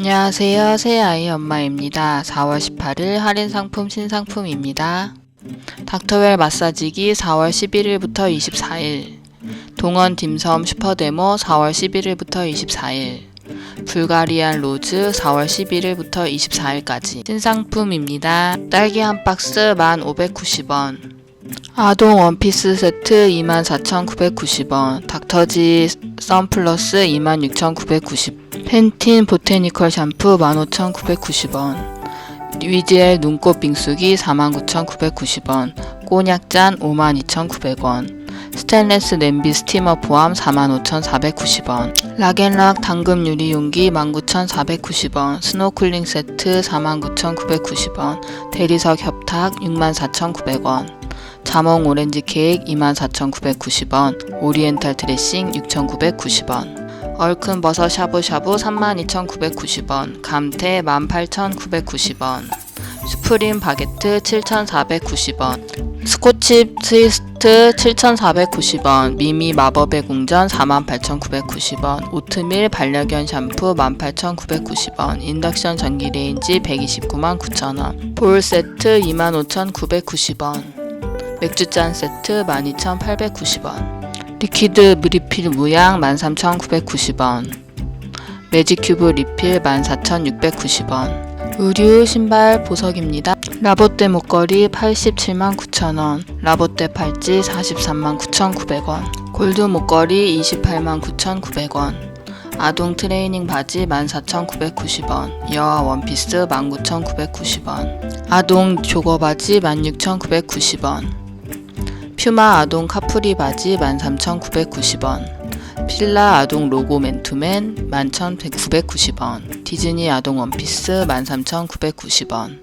안녕하세요. 새 아이 엄마입니다. 4월 18일 할인 상품 신상품입니다. 닥터웰 마사지기 4월 11일부터 24일 동원 딤섬 슈퍼데모 4월 11일부터 24일 불가리안 로즈 4월 11일부터 24일까지 신상품입니다. 딸기 한 박스 1,590원 아동 원피스 세트 24,990원 닥터지 선플러스 26,990원 펜틴 보테니컬 샴푸 15,990원 위젤 눈꽃 빙수기 49,990원 꼬냑잔 52,900원 스테인레스 냄비 스티머 포함 45,490원 락앤락 당금 유리 용기 19,490원 스노클링 세트 49,990원 대리석 협탁 64,900원 자몽 오렌지 케이크 24,990원, 오리엔탈 드레싱 6,990원, 얼큰 버섯 샤브샤브 32,990원, 감태 18,990원, 수프림 바게트 7,490원, 스코치 트위스트 7,490원, 미미 마법의 궁전 48,990원, 오트밀 반려견 샴푸 18,990원, 인덕션 전기레인지 129만 9천원, 볼 세트 25,990원, 맥주잔 세트 12,890원. 리퀴드 리필 무양 13,990원. 매직큐브 리필 14,690원. 의류 신발 보석입니다. 라보떼 목걸이 87만 9천원. 라보떼 팔찌 43만 9,900원. 골드 목걸이 28만 9,900원. 아동 트레이닝 바지 14,990원, 여아 원피스 19,990원, 아동 조거 바지 16,990원, 퓨마 아동 카프리 바지 13,990원 필라 아동 로고 맨투맨 11,990원 디즈니 아동 원피스 13,990원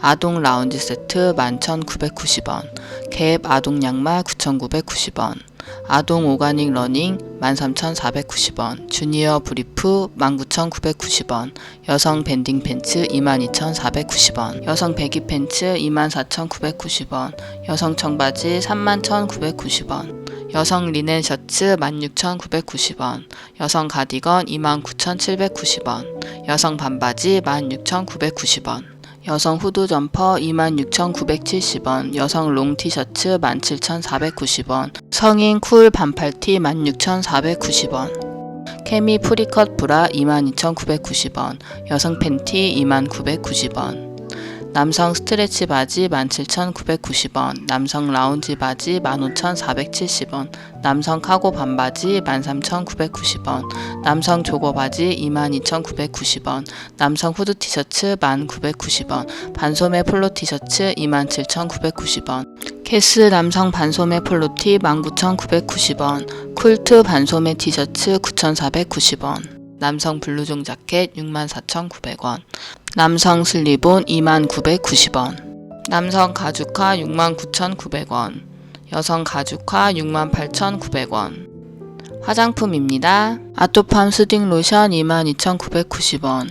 아동 라운지 세트 11,990원 갭 아동 양말 9,990원 아동 오가닉 러닝 13,490원, 주니어 브리프 19,990원, 여성 밴딩 팬츠 22,490원, 여성 배기 팬츠 24,990원, 여성 청바지 31,990원, 여성 리넨 셔츠 16,990원, 여성 가디건 29,790원, 여성 반바지 16,990원, 여성 후드 점퍼 26,970원, 여성 롱 티셔츠 17,490원, 성인 쿨 반팔티 16,490원, 케미 프리컷 브라 22,990원, 여성 팬티 29,990원, 남성 스트레치 바지 17,990원, 남성 라운지 바지 15,470원, 남성 카고 반바지 13,990원, 남성 조거 바지 22,990원, 남성 후드 티셔츠 1,990원, 반소매 폴로 티셔츠 27,990원, 캐스 남성 반소매 폴로티 19,990원, 쿨트 반소매 티셔츠 9,490원, 남성 블루종 자켓 64,900원, 남성 슬리본 2990원, 남성 가죽화 69,900원, 여성 가죽화 68,900원. 화장품입니다. 아토팜 수딩 로션 22,990원,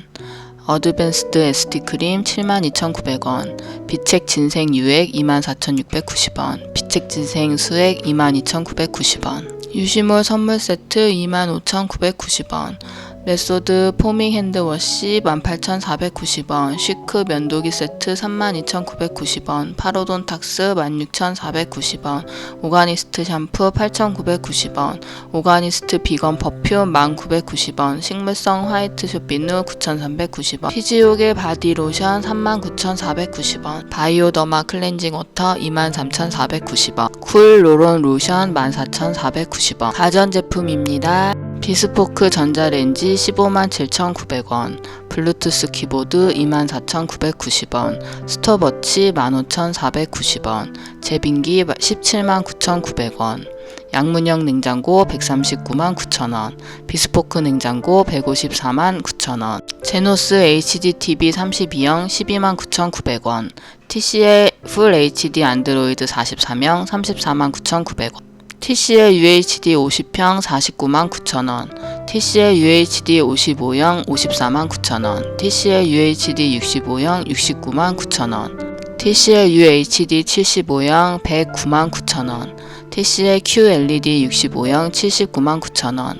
어드밴스드 SD 크림 72,900원, 비책 진생 유액 24,690원, 비책 진생 수액 22,990원, 유시몰 선물 세트 25,990원, 메소드 포밍 핸드워시 18,490원, 쉬크 면도기 세트 32,990원, 파로돈 탁스 16,490원, 오가니스트 샴푸 8,990원, 오가니스트 비건 퍼퓸 1,990원, 식물성 화이트 쇼비누 9,390원, 피지오겔 바디 로션 39,490원, 바이오더마 클렌징 워터 23,490원, 쿨 로론 로션 14,490원, 가전제품입니다. 비스포크 전자레인지 157,900원, 블루투스 키보드 24,990원, 스톱워치 15,490원, 제빙기 179,900원, 양문형 냉장고 139만 9천원 비스포크 냉장고 154만 9천원 제노스 HDTV 32형 12만 9,900원, TCL 풀 HD 안드로이드 44명 34만 9,900원, TCL UHD 50평 49만 9천원, TCL UHD 55형 54만 9천원, TCL UHD 65형 69만 9천원, TCL UHD 75형 109만 9천원, TCL QLED 65형 79만 9천원,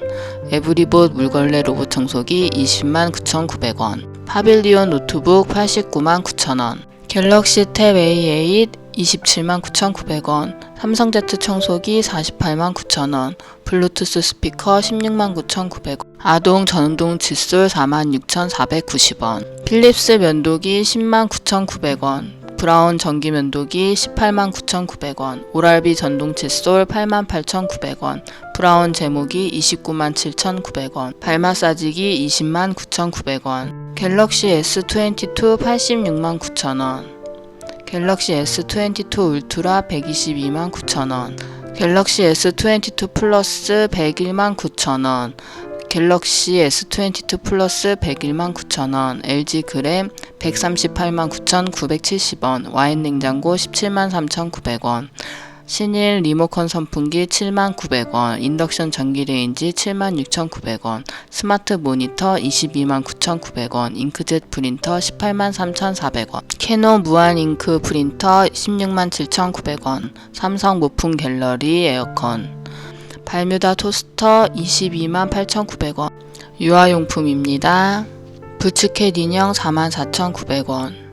에브리봇 물걸레 로봇 청소기 20만 9,900원, 파빌리온 노트북 89만 9천원, 갤럭시 탭 A8 27만 9,900원, 삼성 Z 청소기 48만 9천원, 블루투스 스피커 16만 9,900원, 아동 전동 칫솔 46,490원, 필립스 면도기 10만 9,900원, 브라운 전기 면도기 18만 9,900원, 오랄비 전동 칫솔 8만 8,900원, 브라운 제모기 29만 7,900원, 발 마사지기 20만 9,900원, 갤럭시 S22 86만 9천원, 갤럭시 S22 울트라 122만 9천원, 갤럭시 S22 플러스 101만 9천원, 갤럭시 S22 플러스 101만 9천원, LG 그램 138만 9,970원, 와인 냉장고 17만 3,900원, 신일 리모컨 선풍기 7만 900원, 인덕션 전기레인지 7만 6,900원, 스마트 모니터 22만 9,900원, 잉크젯 프린터 18만 3,400원, 캐논 무한 잉크 프린터 16만 7,900원, 삼성 모품 갤러리 에어컨, 발뮤다 토스터 22만 8,900원, 유아용품입니다. 부츠캣 인형 44,900원,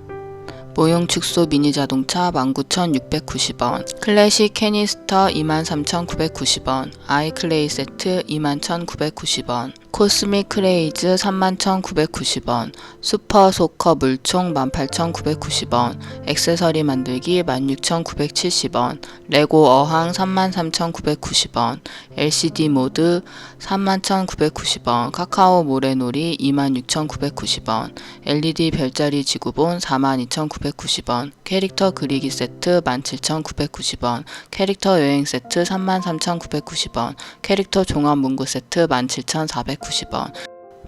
모형 축소 미니 자동차 19,690원, 클래식 캐니스터 23,990원, 아이클레이 세트 21,990원, 코스믹 크레이즈 31,990원, 슈퍼 소커 물총 18,990원, 액세서리 만들기 16,970원, 레고 어항 33,990원, LCD 모드 31,990원, 카카오 모래놀이 26,990원, LED 별자리 지구본 42,990원, 캐릭터 그리기 세트 17,990원, 캐릭터 여행 세트 33,990원, 캐릭터 종합 문구 세트 17,490원,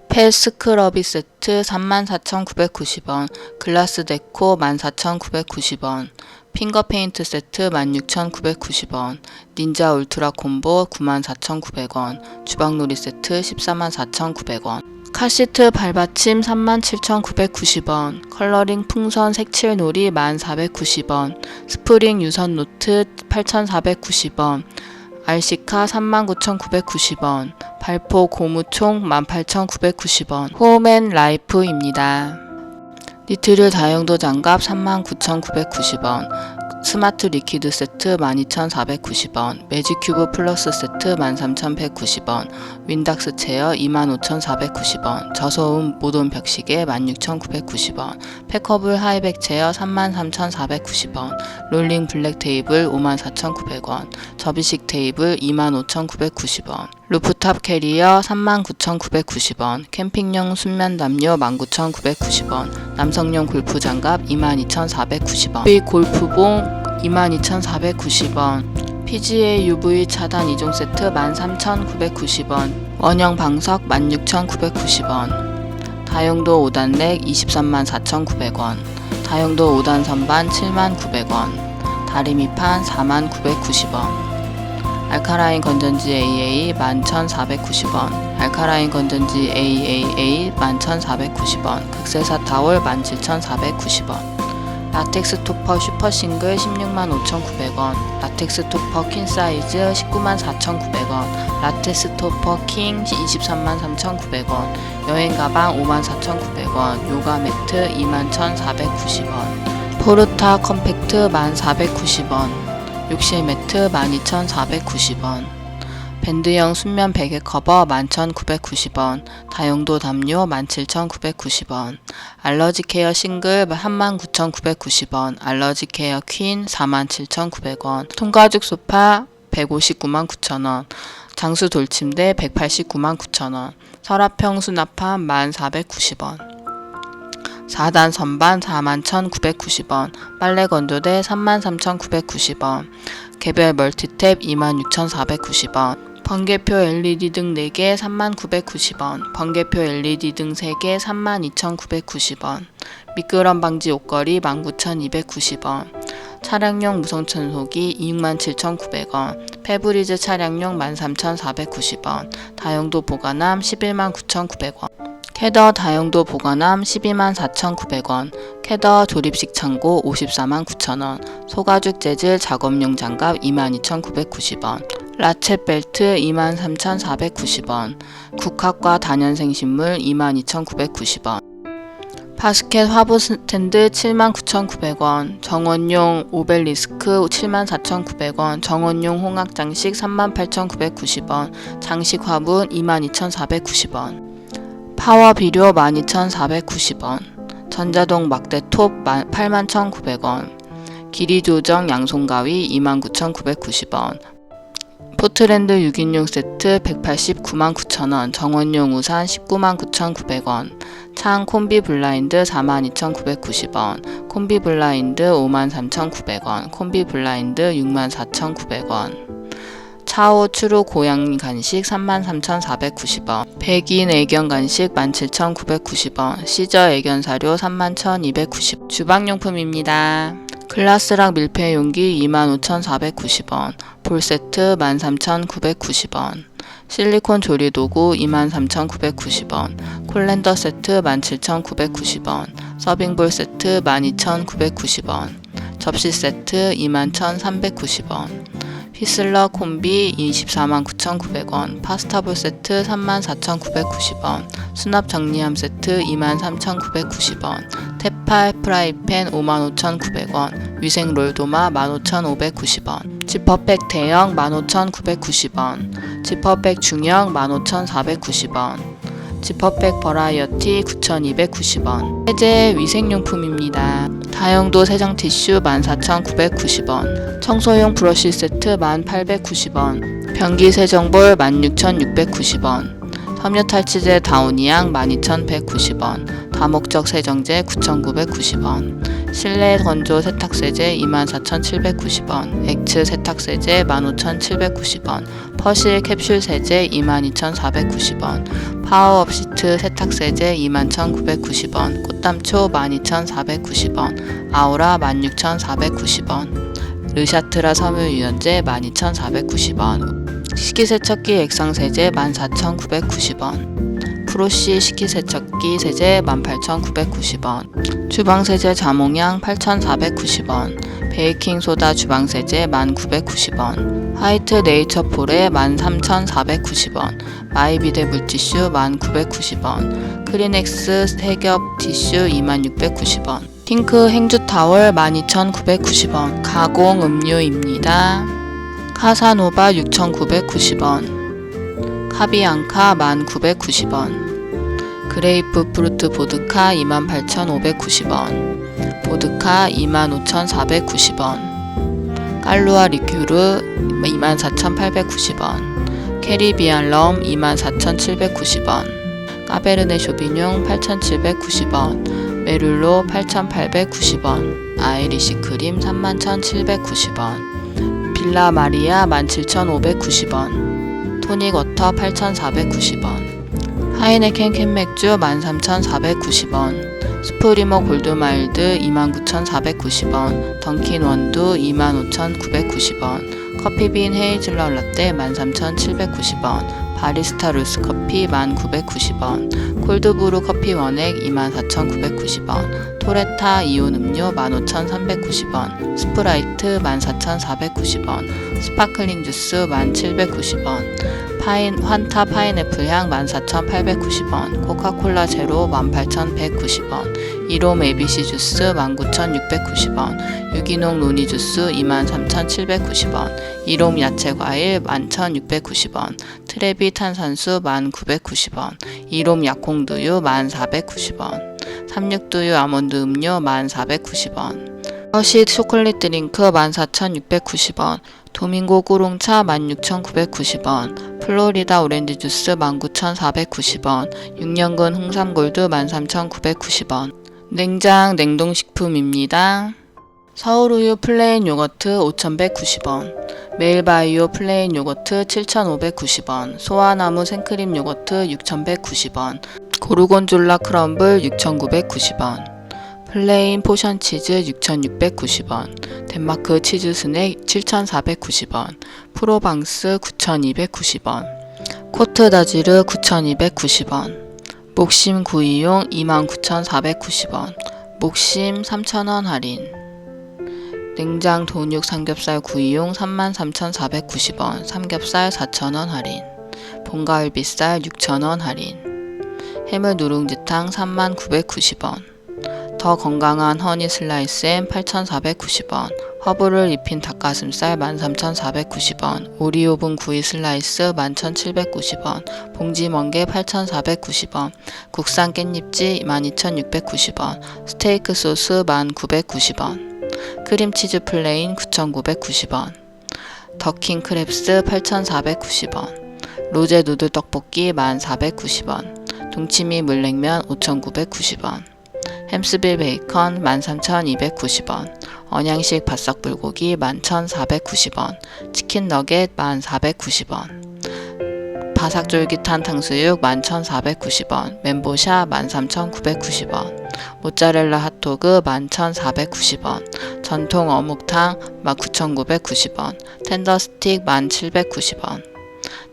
펫 스크러비 세트 34,990원, 글라스 데코 14,990원, 핑거 페인트 세트 16,990원, 닌자 울트라 콤보 94,900원, 주방놀이 세트 144,900원, 카시트 발받침 37,990원, 컬러링 풍선 색칠 놀이 1,490원, 스프링 유선 노트 8,490원, RC카 39,990원, 발포 고무총 18,990원, 홈앤 라이프입니다. 니트릴 다용도 장갑 39,990원, 스마트 리퀴드 세트 12,490원, 매직큐브 플러스 세트 13,190원, 윈닥스 체어 25,490원, 저소음 모던 벽시계 16,990원, 패커블 하이백 체어 33,490원, 롤링 블랙 테이블 54,900원, 접이식 테이블 25,990원, 루프탑 캐리어 39,990원, 캠핑용 순면 담요 19,990원, 남성용 골프 장갑 22,490원, 비 골프봉 22,490원, PGA UV 차단 이종 세트 13,990원, 원형 방석 16,990원, 다용도 5단 렉 23만 4,900원, 다용도 5단 선반 7만 900원, 다리미판 4만 990원, 알카라인 건전지 AA 11,490원, 알카라인 건전지 AAA 11,490원, 극세사 타월 17,490원, 라텍스 토퍼 슈퍼 싱글 16만 5,900원, 라텍스 토퍼 퀸 사이즈 19만 4,900원, 라텍스 토퍼 킹 23만 3,900원, 여행 가방 5만 4,900원, 요가 매트 2만 1,490원, 포르타 컴팩트 1,490원, 욕실 매트 12,490원, 밴드형 순면 베개 커버 11,990원, 다용도 담요 17,990원, 알러지 케어 싱글 19,990원, 알러지 케어 퀸 47,900원, 통가죽 소파 159만 9천원, 장수 돌침대 189만 9천원, 서랍형 수납함 1,490원, 4단 선반 41,990원, 빨래 건조대 33,990원, 개별 멀티탭 26,490원, 번개표 LED 등 4개 3990원, 번개표 LED 등 3개 32,990원, 미끄럼 방지 옷걸이 19,290원, 차량용 무선 청소기 27,900원, 페브리즈 차량용 13,490원, 다용도 보관함 119,900원, 캐더 다용도 보관함 12만 4,900원, 캐더 조립식 창고 54만 9천원, 소가죽 재질 작업용 장갑 22,990원, 라쳇 벨트 23,490원, 국학과 단연생 식물 22,990원, 바스켓 화분 스탠드 79,900원, 정원용 오벨리스크 74,900원, 정원용 홍학 장식 38,990원, 장식 화분 22,490원, 파워 비료 12,490원, 전자동 막대 톱 81,900원, 길이 조정 양손 가위 29,990원, 포트랜드 6인용 세트 189만 9천원, 정원용 우산 19만 9,900원, 창 콤비 블라인드 42,990원, 콤비 블라인드 53,900원, 콤비 블라인드 64,900원, 차오 추루 고양이 간식 33,490원, 백인 애견 간식 17,990원, 시저 애견 사료 31,290원, 주방용품입니다. 글라스락 밀폐 용기 25,490원, 볼 세트 13,990원, 실리콘 조리 도구 23,990원, 콜렌더 세트 17,990원, 서빙볼 세트 12,990원, 접시 세트 21,390원, 휘슬러 콤비 249,900원, 파스타볼 세트 34,990원, 수납 정리함 세트 23,990원, 테팔 프라이팬 55,900원, 위생 롤도마 15,590원, 지퍼백 대형 15,990원, 지퍼백 중형 15,490원, 지퍼백 버라이어티 9,290원, 세제 위생용품입니다. 다용도 세정 티슈 14,990원, 청소용 브러쉬 세트 1,890원, 변기 세정볼 16,690원, 섬유 탈취제 다우니양 12,190원, 다목적 세정제 9,990원, 실내 건조 세탁세제 24,790원, 액츠 세탁세제 15,790원, 퍼실 캡슐 세제 22,490원, 파워업 시트 세탁세제 21,990원, 꽃담초 12,490원, 아우라 16,490원, 르샤트라 섬유유연제 12,490원, 식기세척기 액상세제 14,990원, 프로시 식기세척기 세제 18,990원, 주방세제 자몽향 8,490원, 베이킹소다 주방세제 1,990원, 화이트 네이처 폴에 13,490원, 마이비데 물티슈 1,990원, 크리넥스 세겹 티슈 2690원, 핑크 행주 타월 12,990원, 가공 음료입니다. 카사노바 6,990원, 카비앙카 1,990원, 그레이프 프루트 보드카 28,590원, 보드카 25,490원, 깔루아 리큐르 24,890원, 캐리비안 럼 24,790원, 까베르네 쇼비뇽 8,790원, 메룰로 8,890원, 아이리시 크림 31,790원, 빌라 마리아 17,590원, 토닉 워터 8,490원, 하이네켄 캔맥주 13,490원, 스프리머 골드마일드 29,490원, 던킨 원두 25,990원, 커피빈 헤이즐넛 라떼 13,790원, 바리스타 루스 커피 1990원, 콜드브루 커피 원액 24,990원, 토레타 이온 음료 15,390원, 스프라이트 14,490원, 스파클링 주스 1,790원, 파인 환타 파인애플 향 14,890원, 코카콜라 제로 18,190원, 이롬 ABC 주스 19,690원, 유기농 노니 주스 23,790원, 이롬 야채 과일 11,690원, 트레비 탄산수 1,990원, 이롬 약콩두유 1,490원, 삼육두유 아몬드 음료 1,490원, 허시 초콜릿 드링크 14,690원, 도밍고 꾸롱차 16,990원, 플로리다 오렌지 주스 19,490원, 6년근 홍삼 골드 13,990원. 냉장 냉동식품입니다. 서울우유 플레인 요거트 5,190원, 메일바이오 플레인 요거트 7,590원, 소아나무 생크림 요거트 6,190원, 고르곤졸라 크럼블 6,990원, 플레인 포션 치즈 6,690원, 덴마크 치즈 스낵 7,490원, 프로방스 9,290원, 코트 다지르 9,290원, 목심 구이용 29,490원 목심 3,000원 할인 냉장 돈육 삼겹살 구이용 33,490원 삼겹살 4,000원 할인 본가을 비쌀 6,000원 할인 해물 누룽지탕 3990원 더 건강한 허니 슬라이스엔 8,490원 허브를 입힌 닭가슴살 13,490원 오리오분 구이 슬라이스 11,790원 봉지 멍게 8,490원 국산 깻잎지 12,690원 스테이크 소스 1,990원 크림치즈 플레인 9,990원 더킹 크랩스 8,490원 로제 누들 떡볶이 1,490원 동치미 물냉면 5,990원 햄스빌 베이컨 13,290원 언양식 바싹 불고기 11,490원 치킨 너겟 1,490원 바삭 쫄깃한 탕수육 11,490원 멘보샤 13,990원 모짜렐라 핫도그 11,490원 전통 어묵탕 19,990원 텐더 스틱 1,790원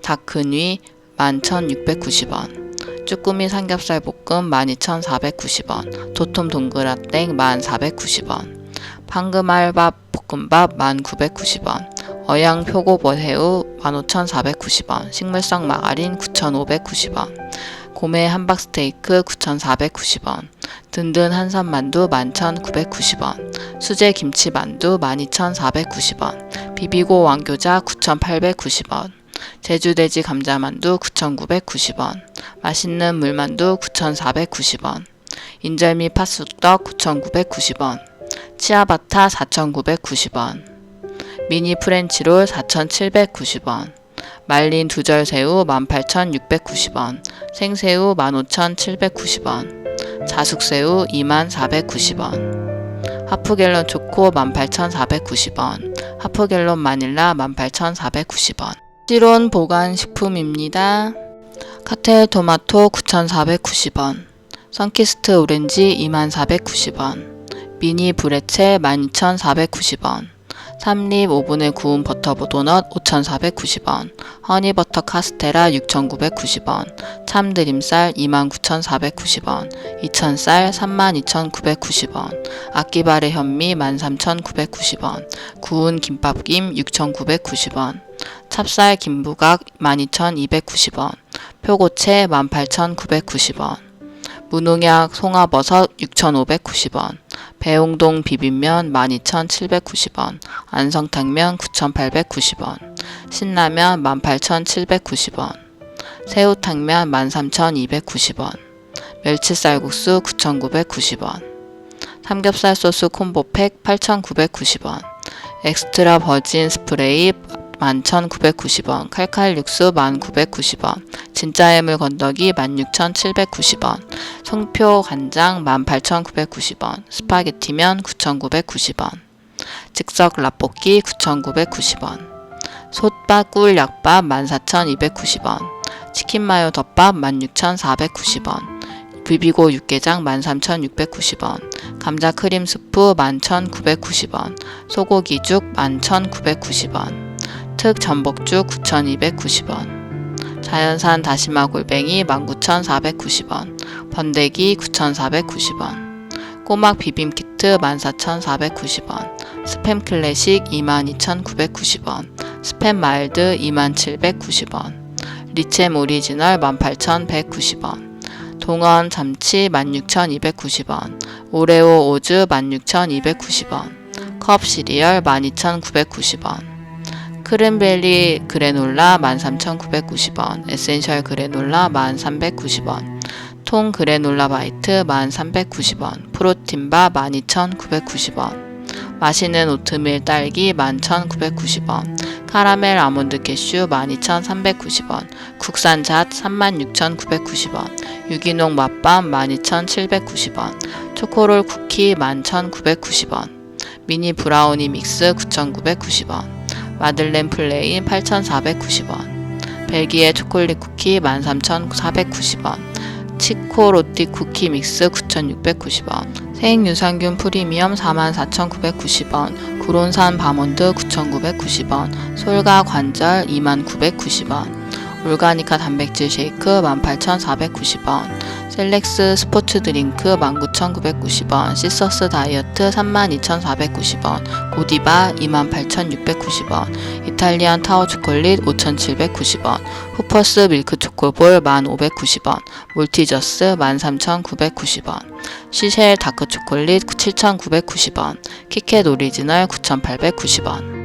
닭 근위 11,690원 쭈꾸미 삼겹살 볶음 12,490원 도톰 동그라땡 1,490원 황금알밥 볶음밥 1,990원 어양 표고버 새우 15,490원 식물성 마가린 9,590원 고메 함박 스테이크 9,490원 든든 한선 만두 11,990원 수제 김치 만두 12,490원 비비고 왕교자 9,890원 제주돼지 감자만두 9,990원 맛있는 물만두 9,490원 인절미 팥쑥떡 9,990원 치아바타 4,990원 미니 프렌치롤 4,790원 말린 두절새우 18,690원 생새우 15,790원 자숙새우 24,490원 하프갤런 초코 18,490원 하프갤런 마닐라 18,490원 실온 보관 식품입니다. 카텔 토마토 9,490원 선키스트 오렌지 24,490원 미니 브레첼 12,490원 삼립 오븐에 구운 버터 도넛 5,490원 허니버터 카스테라 6,990원 참드림쌀 29,490원 이천쌀 32,990원 아끼바레 현미 13,990원 구운 김밥김 6,990원 찹쌀 김부각 12,290원 표고채 18,990원 무농약 송화버섯 6,590원 배용동 비빔면 12,790원 안성탕면 9,890원 신라면 18,790원 새우탕면 13,290원 멸치쌀국수 9,990원 삼겹살 소스 콤보팩 8,990원 엑스트라 버진 스프레이 11,990원, 칼칼 육수 1,990원, 진짜 해물 건더기 16,790원, 송표 간장 18,990원, 스파게티면 9,990원, 즉석 라볶이 9,990원, 솥밥 꿀 약밥 14,290원, 치킨 마요 덮밥 16,490원, 비비고 육개장 13,690원, 감자 크림 스프 11,990원, 소고기 죽 11,990원, 특 전복죽 9,290원, 자연산 다시마 골뱅이 19,490원, 번데기 9,490원, 꼬막 비빔 키트 14,490원, 스팸 클래식 22,990원, 스팸 마일드 2790원, 리챔 오리지널 18,190원, 동원 참치 16,290원, 오레오 오즈 16,290원, 컵 시리얼 12,990원, 크랜베리 그래놀라 13,990원, 에센셜 그래놀라 1,390원, 통 그래놀라 바이트 1,390원, 프로틴바 12,990원, 맛있는 오트밀 딸기 11,990원, 카라멜 아몬드 캐슈 12,390원, 국산 잣 36,990원, 유기농 맛밤 12,790원, 초코롤 쿠키 11,990원, 미니 브라우니 믹스 9,990원, 마들렌 플레인 8,490원, 벨기에 초콜릿 쿠키 13,490원, 치코 로티 쿠키 믹스 9,690원, 생유산균 프리미엄 44,990원, 구론산 바몬드 9,990원, 솔가 관절 2990원, 올가니카 단백질 쉐이크 18,490원, 셀렉스 스포츠 드링크 19,990원, 시서스 다이어트 32,490원, 고디바 28,690원, 이탈리안 타워 초콜릿 5,790원, 후퍼스 밀크 초코볼 1,590원, 몰티저스 13,990원, 시쉘 다크 초콜릿 7,990원, 키캣 오리지널 9,890원.